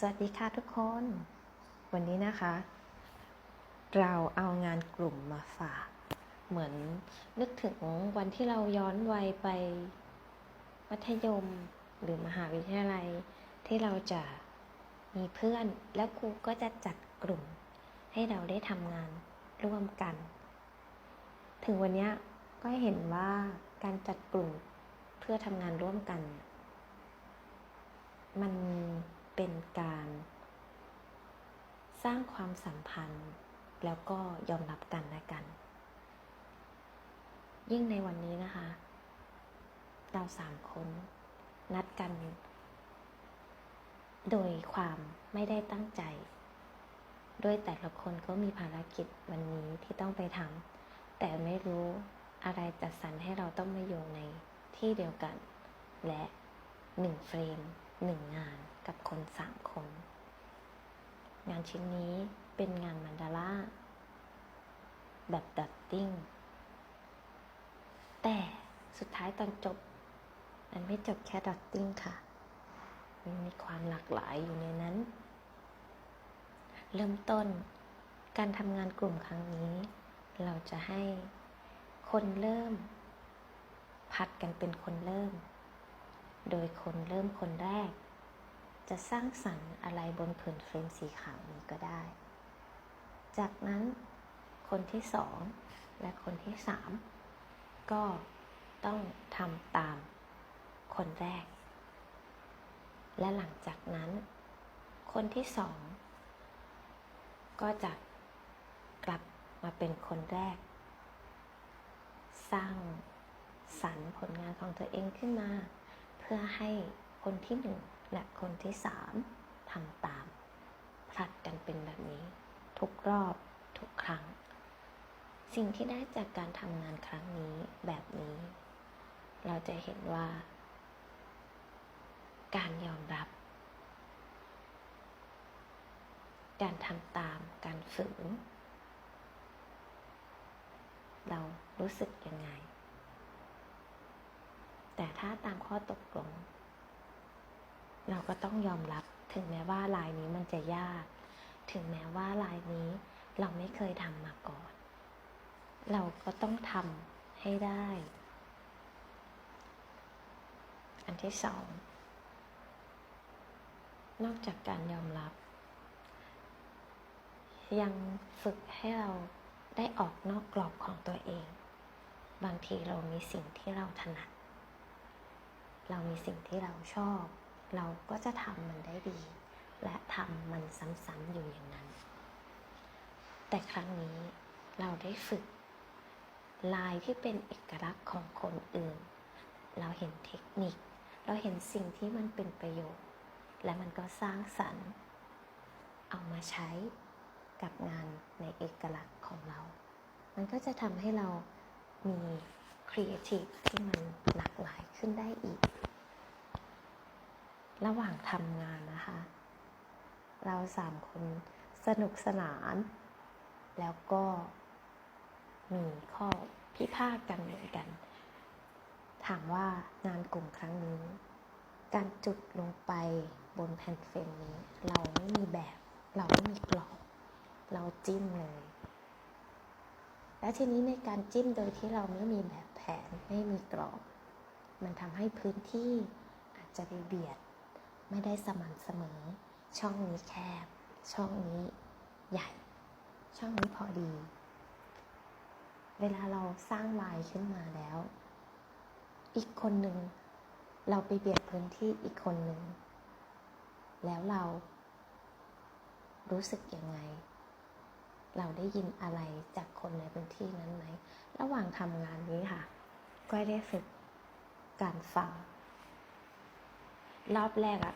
สวัสดีค่ะทุกคน วันนี้นะคะ เราเอางานกลุ่มมาฝาก เหมือนนึกถึงวันที่เราย้อนวัยไปมัธยมหรือมหาวิทยาลัย ที่เราจะมีเพื่อนแล้วครูก็จะจัดกลุ่ม ให้เราได้ทำงานร่วมกัน ถึงวันนี้ก็เห็นว่าการจัดกลุ่มเพื่อทำงานร่วมกัน มัน เป็นการ สร้างความสัมพันธ์ แล้วก็ยอมรับกันและกัน ยิ่งในวันนี้นะคะ เราสามคนนัดกัน โดยความไม่ได้ตั้งใจโดยแต่ละคนก็มีภารกิจวันนี้ที่ต้องไปทำแต่ไม่รู้อะไรจัดสรรให้เราต้องมาอยู่ในที่เดียวกัน และหนึ่งเฟรม หนึ่งงานกับคนสามคน งานชิ้นนี้เป็นงานมันดาร่าแบบดัตติ้ง แต่สุดท้ายตอนจบ มันไม่จบแค่ดัตติ้งค่ะ มันมีความหลากหลายอยู่ในนั้น เริ่มต้นการทำงานกลุ่มครั้งนี้ เราจะให้คนเริ่ม ผัดกันเป็นคนเริ่ม โดยคนเริ่มคนแรก จะสร้างสรรค์อะไรบนผืนเฟรมสีขาวนี้ก็ได้ จากนั้นคนที่สองและคนที่สามก็ต้องทำตามคนแรก และหลังจากนั้น คนที่สองก็จะกลับมาเป็นคนแรก สร้างสรรค์ผลงานของตัวเองขึ้นมา พื่อให้คนที่หนึ่งและคนที่สามทำตาม ผลัดกันเป็นแบบนี้ ทุกรอบทุกครั้ง สิ่งที่ได้จากการทำงานครั้งนี้แบบนี้ เราจะเห็นว่า การยอมรับ การทำตามการฝืนเรารู้สึกยังไง แต่ถ้าตามข้อตกลง เราก็ต้องยอมรับถึงแม้ว่าลายนี้มันจะยาก ถึงแม้ว่าลายนี้เราไม่เคยทำมาก่อน เราก็ต้องทำให้ได้ อันที่สองนอกจากการยอมรับ ยังฝึกให้เราได้ออกนอกกรอบของตัวเอง บางทีเรามีสิ่งที่เราถนัด เรามีสิ่งที่เราชอบ เราก็จะทำมันได้ดี และทำมันซ้ำๆอยู่อย่างนั้น แต่ครั้งนี้เราได้ฝึก ลายที่เป็นเอกลักษณ์ของคนอื่น เราเห็นเทคนิค เราเห็นสิ่งที่มันเป็นประโยชน์ และมันก็สร้างสรรค์ เอามาใช้กับงานในเอกลักษณ์ของเรา มันก็จะทำให้เรามี ครีเอทีฟที่มันหลากหลายขึ้นได้อีก ระหว่างทำงานนะคะ เราสามคนสนุกสนาน แล้วก็มีข้อพิพาทกันเหมือนกัน ถามว่างานกลุ่มครั้งนี้ การจุดลงไปบนแผ่นเฟรมนี้ เราไม่มีแบบ เราไม่มีกรอบ เราจิ้มเลย และทีนี้ในการจิ้มโดยที่เราไม่มีแบบ นไม่มีกรอบ มันทำให้พื้นที่อาจจะไปเบียด ไม่ได้สม่ำเสมอ ช่องนี้แคบ ช่องนี้ใหญ่ ช่องนี้พอดี เวลาเราสร้างลายขึ้นมาแล้ว อีกคนหนึ่งเราไปเบียดพื้นที่อีกคนหนึ่ง แล้วเรารู้สึกยังไง เราได้ยินอะไรจากคนในพื้นที่นั้นไหม ระหว่างทำงานนี้ค่ะ ก็ได้ฝึกการฟัง รอบแรกอะ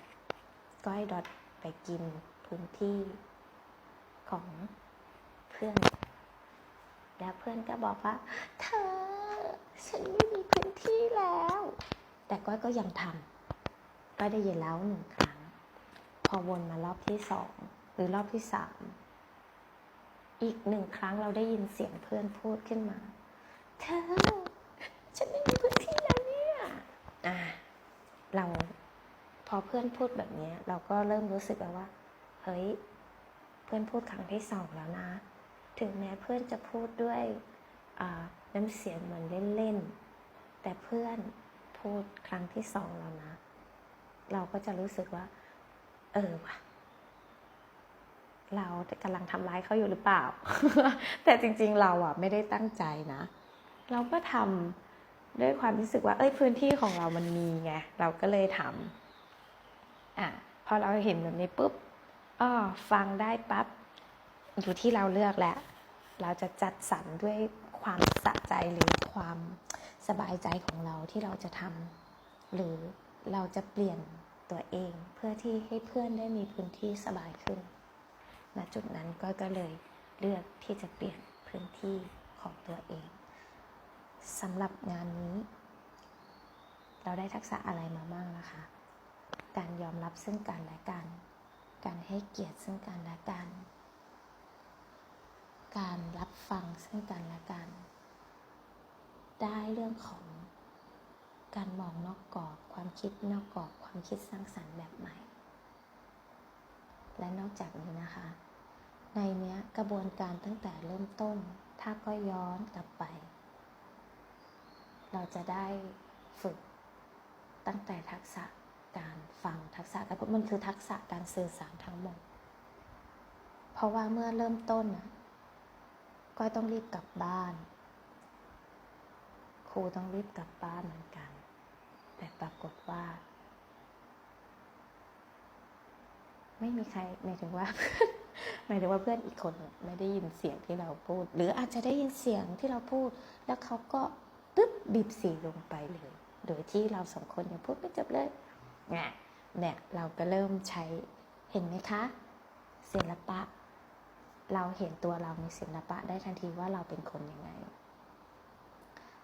ก้อยดอทไปกินพื้นที่ของเพื่อน แล้วเพื่อนก็บอกว่า เธอ ฉันไม่มีพื้นที่แล้ว แต่ก้อยก็ยังทำก็ได้ยินแล้วหนึ่งครั้ง พอวนมารอบที่สอง หรือรอบที่สาม อีกหนึ่งครั้งเราได้ยินเสียงเพื่อนพูดขึ้นมา เธอ ฉันไม่มีพื้นที่แล้วเนี่ย อ่าเราพอเพื่อนพูดแบบนี้ เราก็เริ่มรู้สึกแล้วว่า เฮ้ย เพื่อนพูดครั้งที่สองแล้วนะ ถึงแม้เพื่อนจะพูดด้วยน้ำเสียงเหมือนเล่นๆ แต่เพื่อนพูดครั้งที่สองแล้วนะ เราก็จะรู้สึกว่า เออว่ะ เรากำลังทำร้ายเขาอยู่หรือเปล่า แต่จริงๆเราอะ ไม่ได้ตั้งใจนะ เราก็ทำ ด้วยความรู้สึกว่าเอ้ยพื้นที่ของเรามันมีไงเราก็เลยทำอะพอเราเห็นแบบนี้ปุ๊บอ้อฟังได้ปั๊บอยู่ที่เราเลือกแล้วเราจะจัดสรรด้วยความสะใจหรือความสบายใจของเราที่เราจะทำหรือเราจะเปลี่ยนตัวเองเพื่อที่ให้เพื่อนได้มีพื้นที่สบายขึ้นณจุดนั้นก็ก็เลยเลือกที่จะเปลี่ยนพื้นที่ของตัวเอง สำหรับงานนี้ เราได้ทักษะอะไรมาบ้างนะคะ การยอมรับซึ่งกันและกัน การให้เกียรติซึ่งกันและกัน การรับฟังซึ่งกันและกัน ได้เรื่องของการมองนอกกรอบความคิดนอกกรอบความคิดสร้างสรรค์แบบใหม่ และนอกจากนี้นะคะ ในเนี้ยกระบวนการตั้งแต่เริ่มต้น ถ้าก็ย้อนกลับ เราจะได้ฝึกตั้งแต่ทักษะการฟังทักษะการพูดมันคือทักษะการสื่อสารทั้งหมด เพราะว่าเมื่อเริ่มต้นก็ต้องรีบกลับบ้าน ครูต้องรีบกลับบ้านเหมือนกัน แต่ปรากฏว่า ไม่มีใครหมายถึงว่าหมายถึงว่าเพื่อนอีกคนไม่ได้ยินเสียงที่เราพูด หรืออาจจะได้ยินเสียงที่เราพูด แล้วเขาก็ ปึ๊บบีบสีลงไปเลย โดยที่เราสองคนยังพูดไม่จบเลยเนี่ยเนี่ยเราก็เริ่มใช้เห็นไหมคะศิลปะ เราเห็นตัวเราในศิลปะได้ทันทีว่าเราเป็นคนยังไง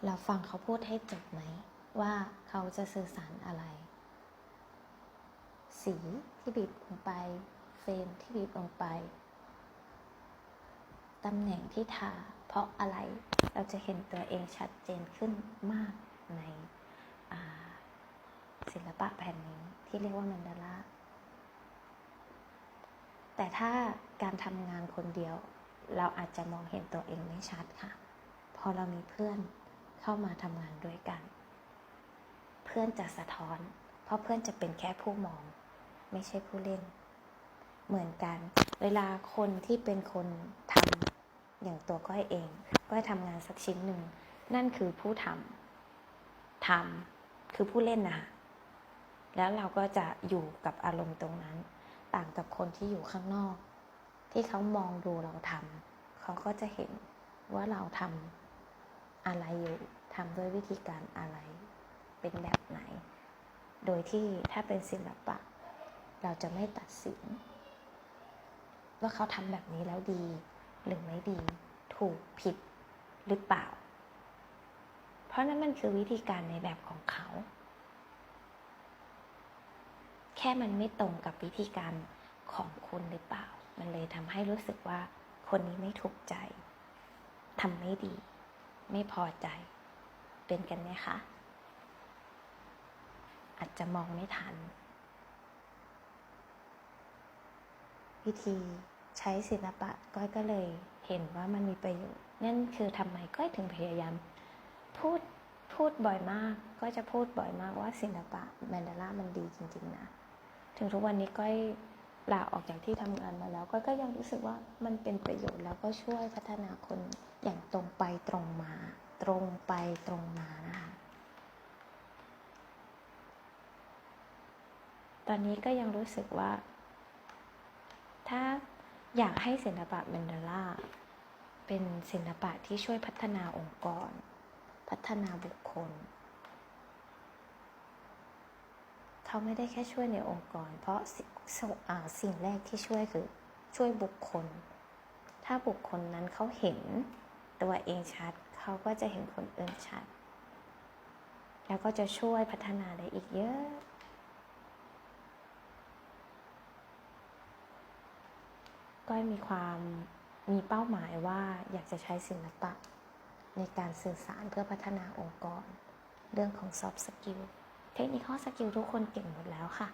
เราฟังเขาพูดให้จบไหม ว่าเขาจะสื่อสารอะไร สีที่บีบลงไป เฟรมที่บีบลงไปตำแหน่งที่ทา ราะอะไร เราจะเห็นตัวเองชัดเจนขึ้นมากในศิลปะแผ่นนี้ที่เรียกว่าแมนดาร่าแต่ถ้าการทำงานคนเดียว เราอาจจะมองเห็นตัวเองไม่ชัดค่ะ พอเรามีเพื่อนเข้ามาทำงานด้วยกัน เพื่อนจะสะท้อน เพราะเพื่อนจะเป็นแค่ผู้มอง ไม่ใช่ผู้เล่น เหมือนกัน เวลาคนที่เป็นคนทำ อย่างตัวก้อยเองก้อยทำงานสักชิ้นหนึ่ง นั่นคือผู้ทำทำคือผู้เล่นนะคะแล้วเราก็จะอยู่กับอารมณ์ตรงนั้น ต่างกับคนที่อยู่ข้างนอก ที่เขามองดูเราทำเขาก็จะเห็นว่าเราทำอะไรอยู่ทำด้วยวิธีการอะไรเป็นแบบไหน โดยที่ถ้าเป็นศิลปะ เราจะไม่ตัดสิน ว่าเขาทำแบบนี้แล้วดี หรือไม่ดี ถูกผิดหรือเปล่า เพราะนั้นมันคือวิธีการในแบบของเขา แค่มันไม่ตรงกับวิธีการของคุณหรือเปล่า มันเลยทำให้รู้สึกว่าคนนี้ไม่ถูกใจทำไม่ดี ไม่พอใจ เป็นกันไหมคะ อาจจะมองไม่ทัน วิธี ใช้ศิลปะก้อยก็เลยเห็นว่ามันมีประโยชน์นั่นคือทำไมก้อยถึงพยายาม พูดพูดบ่อยมากก็จะพูดบ่อยมากว่าศิลปะแมนดาร่ามันดีจริง ๆ นะ ถึงทุกวันนี้ก้อยลาออกจากที่ทำงานมาแล้วก็ก็ยังรู้สึกว่ามันเป็นประโยชน์แล้วก็ช่วยพัฒนาคนอย่างตรงไปตรงมา ตรงไปตรงมานะคะ ตอนนี้ก็ยังรู้สึกว่า ถ้า อยากให้ศิลปะแมนดาร่าเป็นศิลปะที่ช่วยพัฒนาองค์กร พัฒนาบุคคล เขาไม่ได้แค่ช่วยในองค์กร เพราะสสสิ่งแรกที่ช่วยคือช่วยบุคคล ถ้าบุคคลนั้นเขาเห็นตัวเองชัด เขาก็จะเห็นคนอื่นชัด แล้วก็จะช่วยพัฒนาได้อีกเยอะ ก้อยมีความมีเป้าหมายว่าอยากจะใช้ศิลปะ ในการสื่อสารเพื่อพัฒนาองค์กร เรื่องของ soft skill เทคนิค skill ทุกคนเก่งหมดแล้วค่ะ